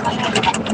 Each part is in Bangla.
はい。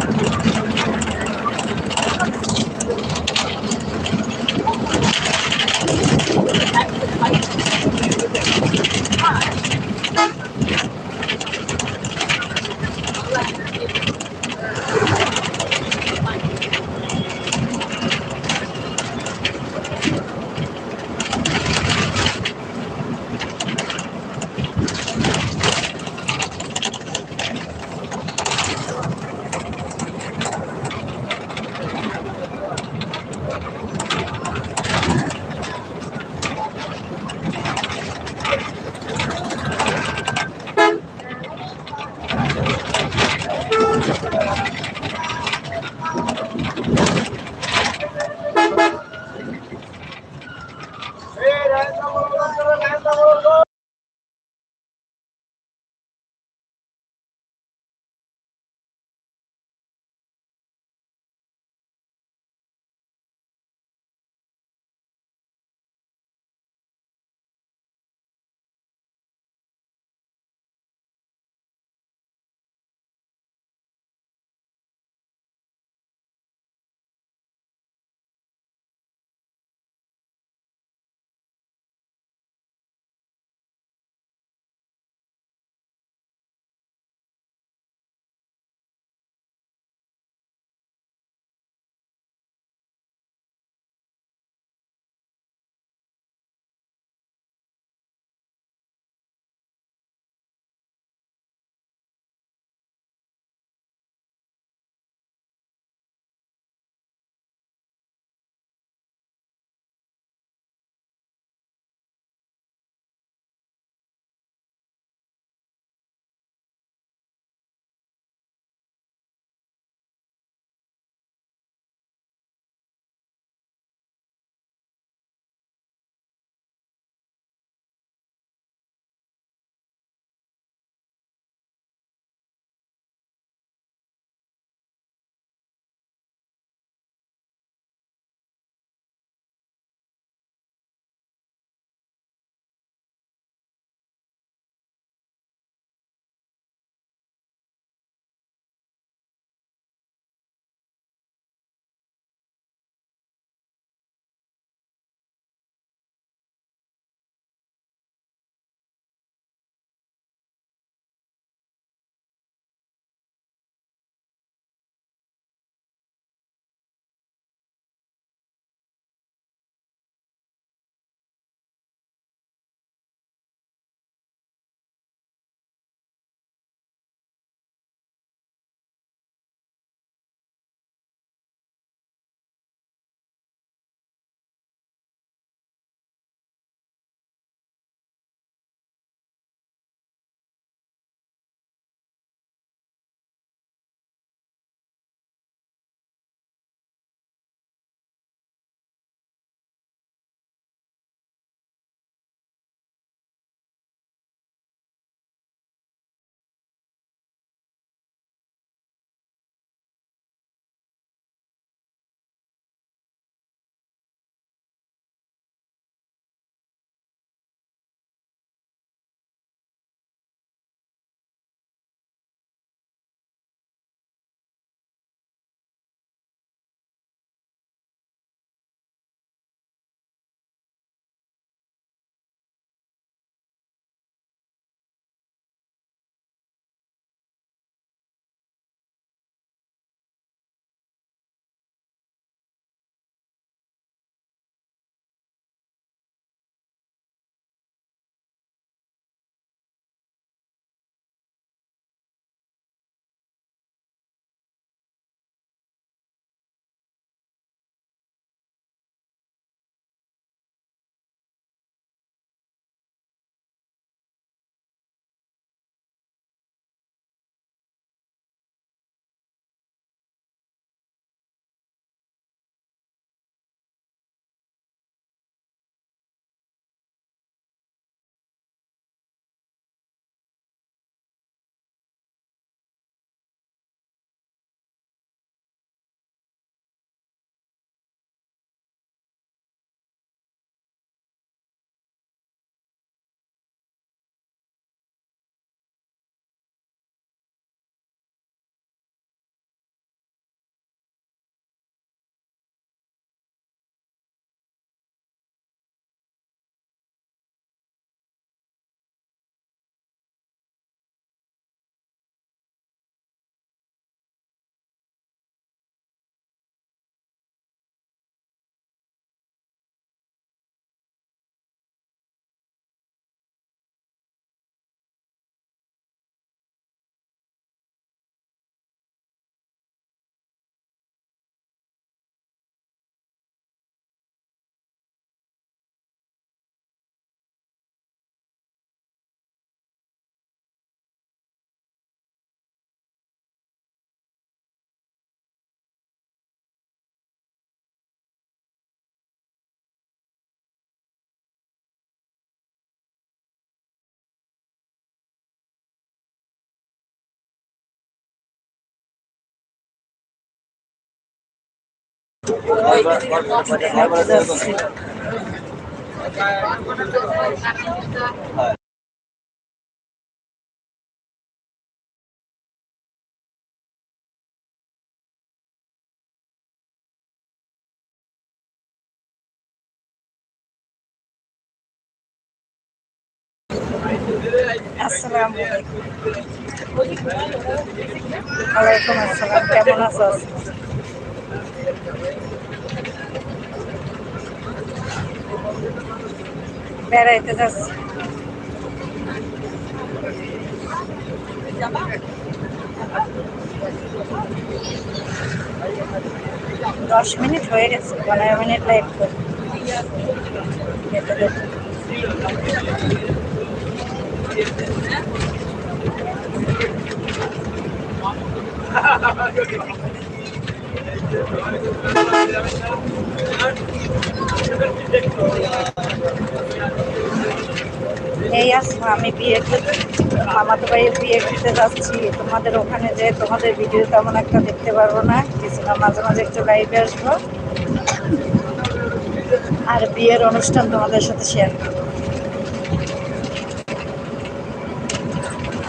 আসসালামু আলাইকুম। আসসালাম কেমন আছো? বেড়াইতে যাচ্ছি দশ মিনিট হয়ে গেছে পনেরো মিনিট লাইট করি যেতে যেতে। এই আসব আমি বিয়ে মামাতো ভাইয়ের বিয়ে খেতে যাচ্ছি। তোমাদের ওখানে যে তোমাদের ভিডিও তেমন একটা দেখতে পারব না। কিছুটা মাঝে মাঝে একটু লাইভে আসব। আর বিয়ের অনুষ্ঠান তোমাদের সাথে শেয়ার করব।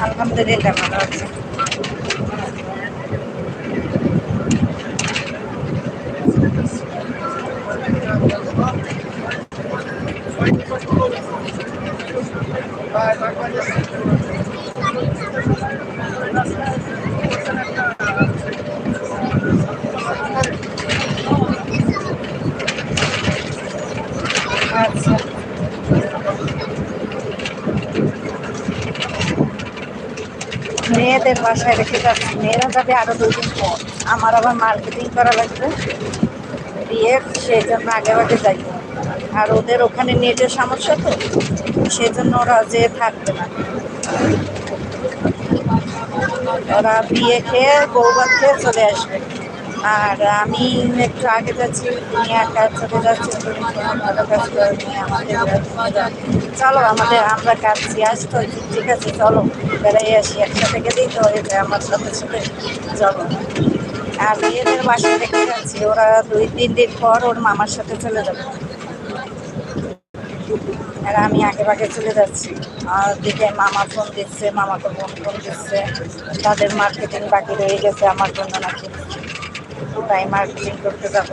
আলহামদুলিল্লাহ, ভালো আছে? মেয়েদের বাসায় রেখে যাচ্ছি। মেয়েরা যাবে আরও দুই দিন পর। আমার আবার মার্কেটিং করা লাগবে। বিয়ের সেই জন্য আগে আগে যাই। আর ওদের ওখানে নেটের সমস্যা তো? সেই জন্য ওরা যে থাকবে না। ওরা বিয়ে খেয়ে বৌবাদ খেয়ে চলে আসবে। আর আমি একটু আগে যাচ্ছি, তুমি একা চলে যাচ্ছি, তুমি ভালো কাজ করে নিয়ে আমাদের চলো আমাদের, আমরা কাটছি আসতো ঠিক আছে, চলো। বেড়াই আসি, একসাথে গেলেই তো হয়ে যায়, আমার সাথে সাথে চলো। আর মেয়েদের বাসা রেখে যাচ্ছি, ওরা দুই, তিন দিন পর ওর মামার সাথে চলে যাবে। আর আমি আগে ভাগে চলে যাচ্ছি। আর দিকে মামা ফোন দিচ্ছে, মামাকে ফোন ফোন দিচ্ছে। তাদের মার্কেটিং বাকি রয়ে গেছে আমার জন্য নাকি। তাই মার্কেটিং করতে যাব।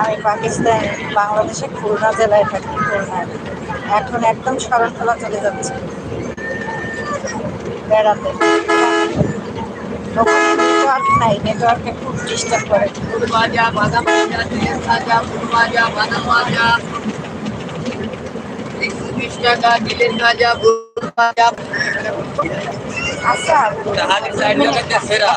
আমি পাকিস্তান বাংলাদেশে খুলনা জেলায় থাকি খুলনায়। এখন একদম শরণখোলা চলে যাচ্ছে। বেড়াতে। নেটওয়ার্ক নাই নেটওয়ার্কে খুব ডিস্টার্ব করে ফুল ভাজা বাদাম ভাজা তেলের ভাজা ফুল ভাজা বাদাম ভাজা একশো বিশ টাকা দিলের ভাজা ফুল ভাজা আচ্ছা হাতের সাইড লাগাতে সেরা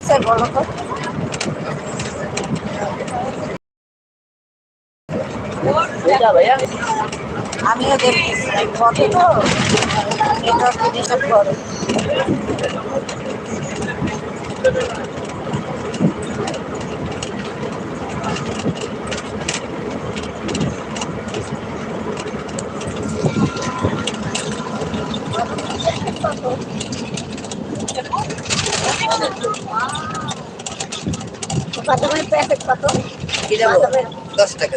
স্যার বলো তো এটা ভাইয়া আমিও দেখতেছি কত তো নেটওয়ার্ক ডিস্টার্ব করে। বাদামের প্যাকেট কত দশ টাকা।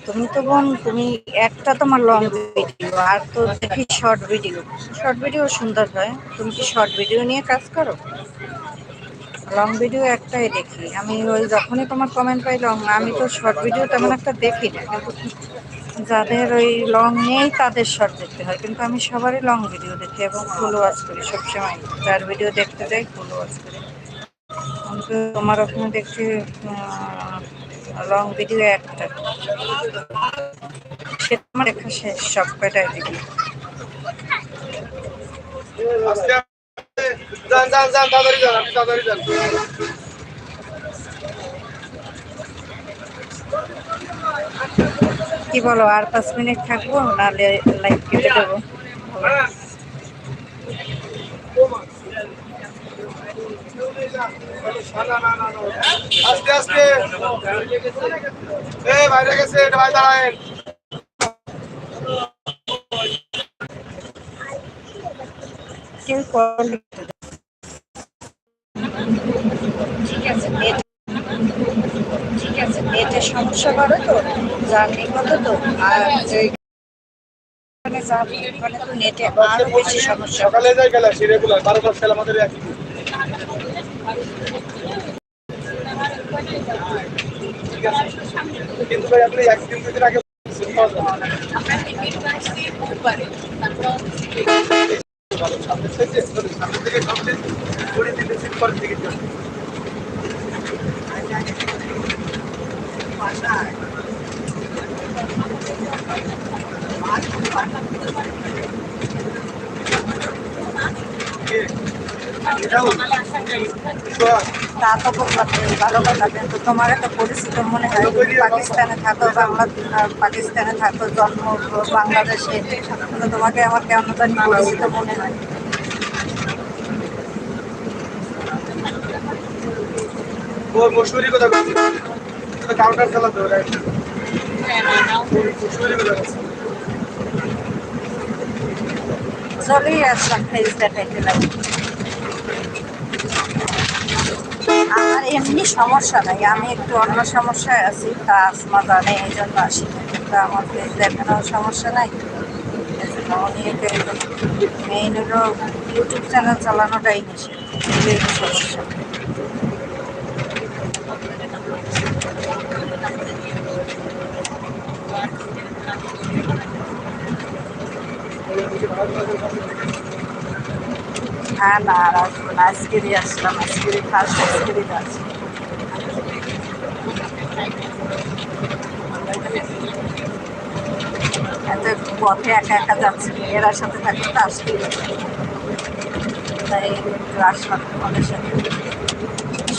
তুমি তো বোন, তুমি একটা তোমার লং ভিডিও আর তো দেখি শর্ট ভিডিও শর্ট ভিডিও সুন্দর হয়। তুমি কি শর্ট ভিডিও নিয়ে কাজ করো? লং ভিডিও একটাই দেখি। আমি ওই যখনই তোমার কমেন্ট পাই লং আমি তো শর্ট ভিডিও তেমন একটা দেখি না। কিন্তু যাদের ওই লং নেই, তাদের শর্ট দেখতে হয়। কিন্তু আমি সবারই লং ভিডিও দেখি এবং ফুল ওয়াচ করি সবসময়। যার ভিডিও দেখতে যাই ফুল ওয়াচ করি। তোমার ওখানে দেখছি লং ভিডিও একটা। সেটা আমার দেখা শেষ সব কয়টাই দেখি আস্তে আস্তে যান যান যান তাড়াতাড়ি যান আপনি তাড়াতাড়ি যান। কি বলো আর পাঁচ মিনিট থাকব নাহলে লাইভ কেটে দেবো। আস্তে আস্তে। এ বাইরে গেছে এটা ভাই দাঁড়ায় ঠিক আছে ঠিক আছে সমস্যা করে তো জার্নি কত তো আর ওখানে তো নেটে আরও বেশি সমস্যা সকালে যাই গেলে সে রেগুলার বারো খেলা আমাদের একই। কিন্তু আপনি একদিন দুদিন আগে পাওয়া যাবে না। ভালো, সামনে থেকে সামনে থেকে সামনে কুড়ি পরের দিকে যান। তা তো যে ভালো কথা কিন্তু তোমার একটা পরিচিত মনে হয় তুমি পাকিস্তানে থাকো বাংলা পাকিস্তানে থাকো জন্ম বাংলাদেশে কিন্তু তোমাকে আমার কেমন জানি পরিচিত মনে হয়। কাউন্টার চলেই আসলাম ফেস দেখাইতে লাগে আমার এমনি সমস্যা নাই। আমি একটু অন্য সমস্যায় আছি তা আসমা জানে এই জন্য আসি। কিন্তু আমার দেখানোর সমস্যা নাই। মেইন হলো ইউটিউব চ্যানেল চালানোটাই নিষেধ এটাই সমস্যা। হ্যাঁ না, আর আসব না। আজকেরই আসলাম আজকেরই ফার্স্ট আজকেরই পথে একা একা যাচ্ছি এরা সাথে থাকলে তো আসতেই। তাই একটু আসলাম তোমাদের সাথে।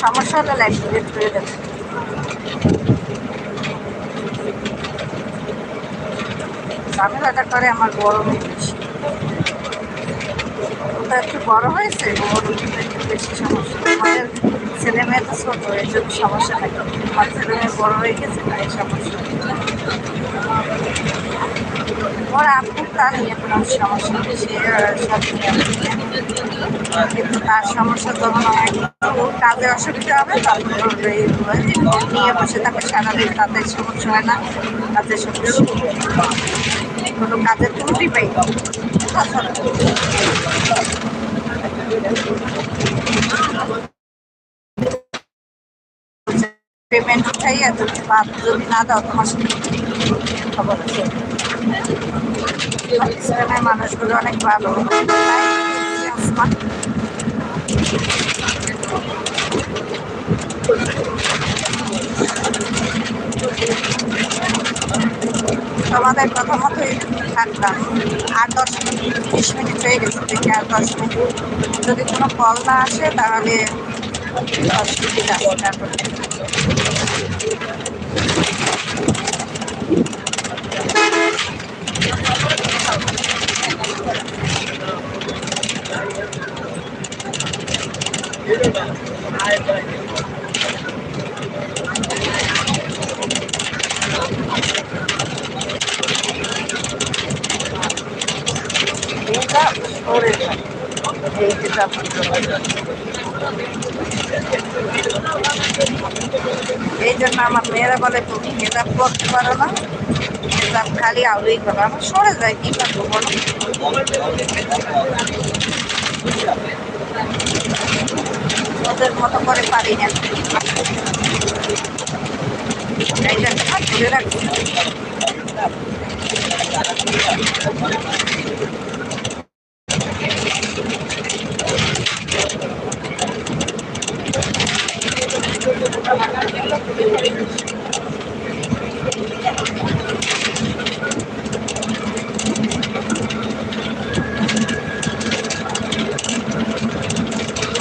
সমস্যা হলে লাইফ ডিলেট করে দেবে। ঝামেলাটা করে আমার গরমে ওটা একটু বড় হয়েছে ওর একটু বেশি সমস্যা আমাদের ছেলে মেয়ে তো ছোট, এর জন্য সমস্যা থাকে। আমার ছেলে মেয়ে বড় হয়ে গেছে, তাই সমস্যা ওর আপুর তার নিয়ে কোনো সমস্যা সে সব কিন্তু তার সমস্যা যখন অনেক কাজে অসুবিধা হবে তখন এই নিয়ে বসে থাকে, সারাদিন তাতে সমস্যা হয় না কাজের সমস্যা কোনো কাজের ত্রুটি পাই। পেমেন্ট উঠাইয়া তুমি বাদ যদি না দাও তোমার খবর মানুষগুলো অনেক ভালো। তাই তোমাদের কথা থাকলাম। আর দশ মিনিট, বিশ মিনিট হয়ে গেছে থেকে আর দশ মিনিট। যদি কোনো কল না আসে তাহলে দশ মিনিট এটা সরে এই জন্য আমার মেয়েরা বলে, তুমি মেকআপ করতে পারো না মেকআপ খালি আউলেই করো। আমার সরে যায় কি করব বলো? ওদের মতো করে পারি না। জন্য রাখব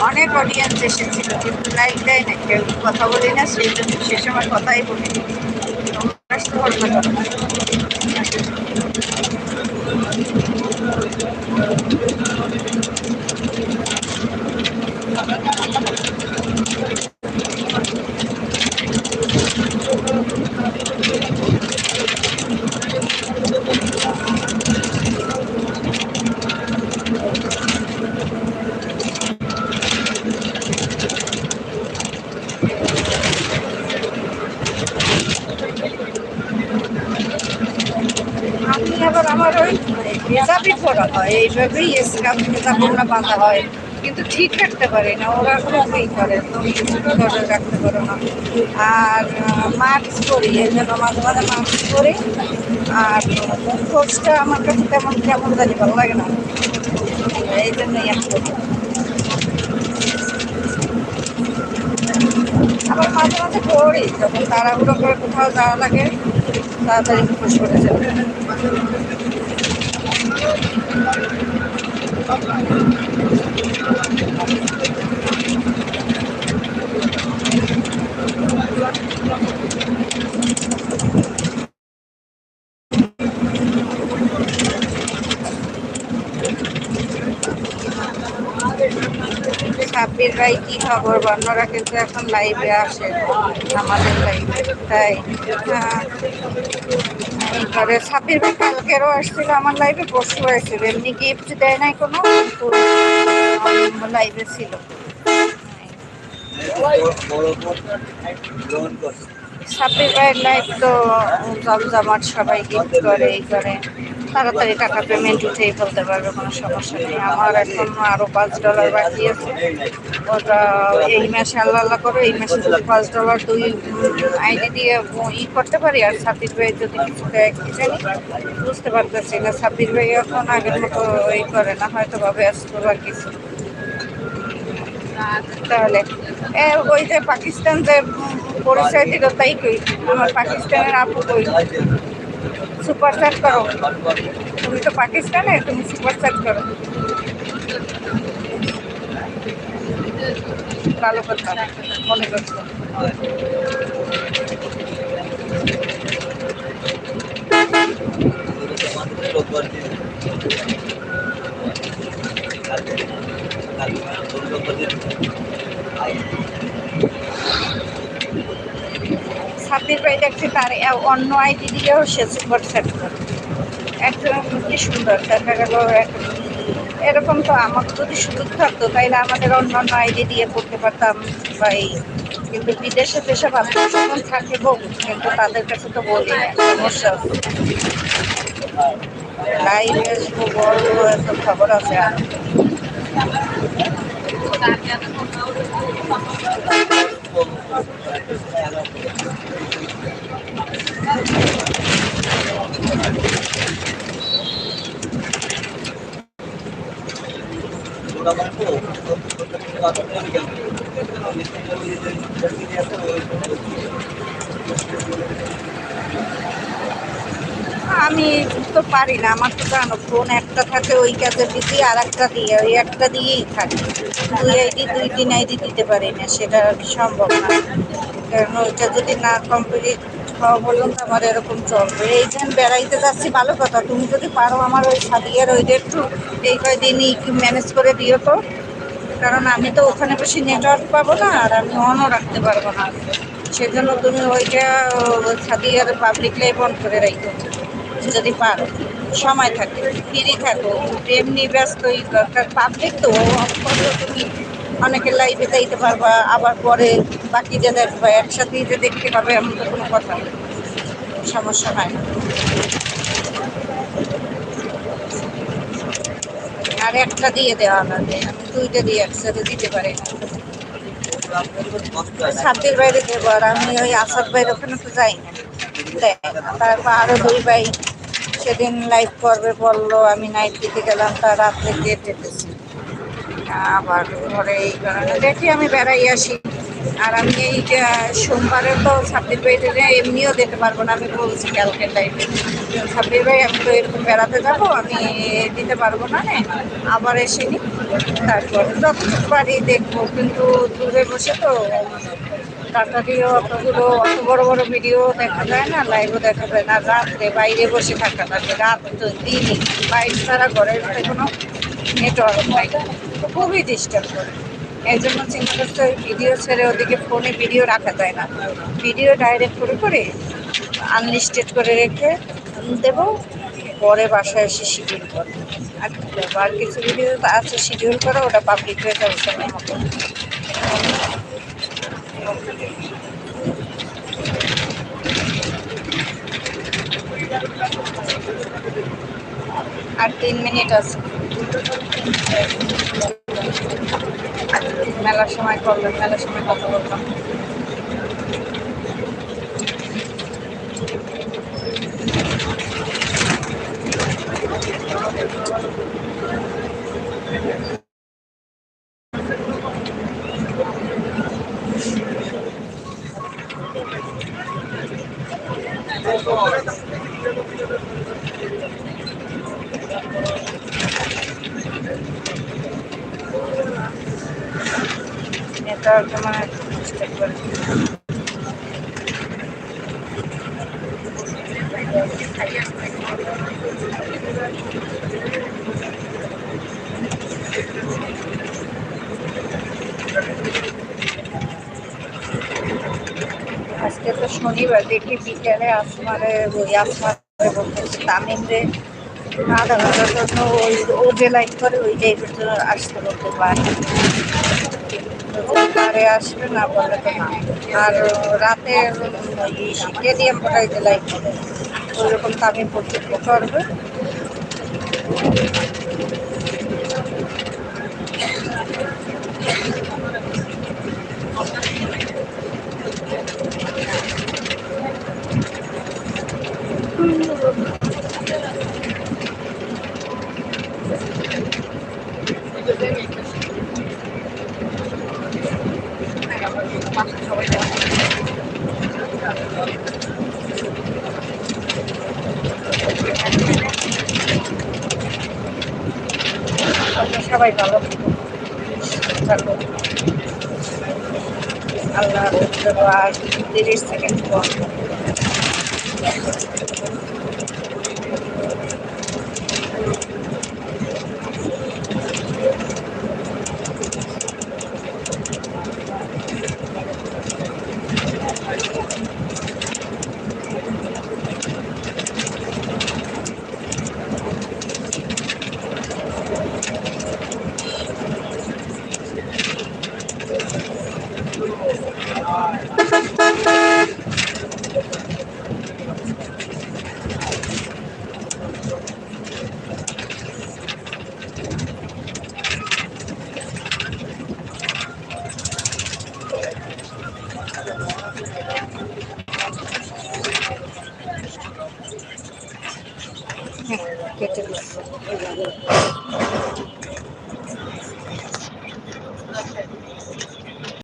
অনেক অডিয়েন্স এসেছিল কিন্তু লাইক দেয় না কেউ কথা বলি না সেই জন্য শেষ সময় কথাই বলি তোমরা আসতে পারবে না। আমি আবার আমার ওই করা হয়, এইভাবেই স্কাপ মেজাবগুলো বাঁধা হয়। কিন্তু ঠিক রাখতে পারি না, ওরা খুবই করে তুমি কিছু করে রাখতে পারো না। আর মাস্ক করি এই জন্য মাঝে মাঝে মাস্ক করি আর মুখোশটা আমার কাছে তেমন কেমন জানি ভালো লাগে না। এই জন্যই আবার মাঝে মাঝে করি যখন তাড়াহুড়ো করে কোথাও যাওয়া লাগে, তাড়াতাড়ি মুখোশ করে যাবে সাব্বির ভাই কি খবর? বর্ণরা কিন্তু এখন লাইভে আসে আমাদের লাইভে তাই? হ্যাঁ। সাপির ভাই কালকেরও আসছিল, আমার লাইভে পরশু হয়েছিল এমনি গিফট দেয় নাই কোনো, কিন্তু লাইভে ছিল। সাপির ভাইয়ের লাইভ তো জমজমাট সবাই গিফট করে, এই করে। তাড়াতাড়ি টাকা পেমেন্ট উঠেই ফেলতে পারবে, কোনো সমস্যা নেই। আমার এখন আরও পাঁচ ডলার বাকি আছে। ওটা এই মাসে আল্লাহ আল্লাহ করে এই মাসে যদি পাঁচ ডলার দুই আইডি দিয়ে ই করতে পারি, আর সাব্বির ভাই যদি কিছু দেয়, কি জানি, বুঝতে পারতেছি না। সাব্বির ভাই এখন আগের মতো এই করে না হয়তো বা ব্যস্ত বা কিছু। তাহলে ওই যে পাকিস্তান যে পরিচয় দিল, তাই কই? আমার পাকিস্তানের আপু কই? সুপার চ্যাট করো তুমি তো পাকিস্তানে তুমি সুপার চ্যাট করো ভালো কথা মনে করছ সাব্বির ভাই দেখছি, তার অন্য আইডি দিয়েও সে চ্যাট করে। একদম কি সুন্দর দেখা গেল এরকম তো আমার যদি সুযোগ থাকতো, তাইলে আমাদের অন্য অন্য আইডি দিয়ে করতে পারতাম, বা কিন্তু বিদেশে যেসব আত্মীয় থাকে বউ, কিন্তু তাদের কাছে তো বলি সমস্যা লাইভ আসব বড় খবর আছে আর আমি তো পারি না, আমার তো জানো ফোন একটা থাকে, ওই কাজে বিজি আর একটা দিয়ে, ওই একটা দিয়েই থাকে। দুই আইডি, দুই তিন আইডি দিতে পারি না, সেটা সম্ভব না। কারণ ওইটা যদি না কমপ্লিট হওয়া পর্যন্ত আমার এরকম চলবে। এই যে বেড়াইতে যাচ্ছি, ভালো কথা। তুমি যদি পারো আমার ওই সাদিয়ার ওইটা একটু এই কয়দিনই ম্যানেজ করে দিও তো। কারণ আমি তো ওখানে বেশি নেটওয়ার্ক পাবো না, আর আমি অনও রাখতে পারব না। সেজন্য তুমি ওইটা সাদিয়ার পাবলিক লাইফ অন করে রাখো যদি পারো। সময় থাকে ফ্রি থাকো। এমনি দরকার পাবলিক তো তুমি অনেকে লাইভে যাইতে পারবা, আবার পরে বাকি যে দেখবা একসাথেই যে দেখতে পাবে এমন তো কোনো কথা সমস্যা হয় না আর একটা দিয়ে দেওয়া লাগে আমি দুইটা দিয়ে একসাথে দিতে পারি। না বাইরে দেবো, আর আমি ওই আসাদ বাইরে ওখানে তো যাই না। দেয়। তারপর আরও দুই ভাই সেদিন লাইভ করবে বলল, আমি নাইট দিতে গেলাম তার রাত্রে গিয়ে ডেটেছি আবার ঘরে এই কারণে দেখি আমি বেড়াই আসি। আর আমি এই সোমবারে তো ছাব্বির বাইরে এমনিও যেতে পারব না, আমি বলছি কালকে লাইফে ছাব্বির ভাই, আমি তো এরকম বেড়াতে যাব, আমি দিতে পারব না, নে। আবার এসে নি তারপর যতটুকু পারি দেখব, কিন্তু দূরে বসে তো দিয়ে অতগুলো, অত বড় বড় ভিডিও দেখা যায় না লাইভও দেখা যায় না। রাত্রে বাইরে বসে থাকা লাগে রাত দিনই। বাইরে ছাড়া ঘরের কোনো নেটওয়ার্ক নাই। খুবই ডিস্টার্ব করে। এই জন্য চিন্তা করতে ভিডিও ছেড়ে ওদিকে ফোনে ভিডিও রাখা যায় না। ভিডিও ডাইরেক্ট করে করে আনলিস্টেড করে রেখে দেব, পরে বাসায় এসে শিডিউল করব। আর আর কিছু ভিডিও আছে শিডিউল করা, ওটা পাবলিক হয়ে যাবে সময় মতো। আর তিন মিনিট আছে। মেলার সময় করলাম মেলার সময় কথা বললাম এটা তোমার চেক করে আজকে তো শনিবার দেখি বিকেলে আসমারে ওই আসমারে বলতেছি তামিম রে আধা জন্য ওই ও যে লাইট করে ওই টাইপের জন্য আসতে বলতে পারে। পারে আসবে না বলে তো না। আর রাতে ওই স্টেডিয়াম কোটাইতে লাইট করে? ওইরকম তামিম প্রতিজ্ঞা করবে আপনারা সবাই ভালো। থাকুন আল্লাহ তিরিশ সেকেন্ড পর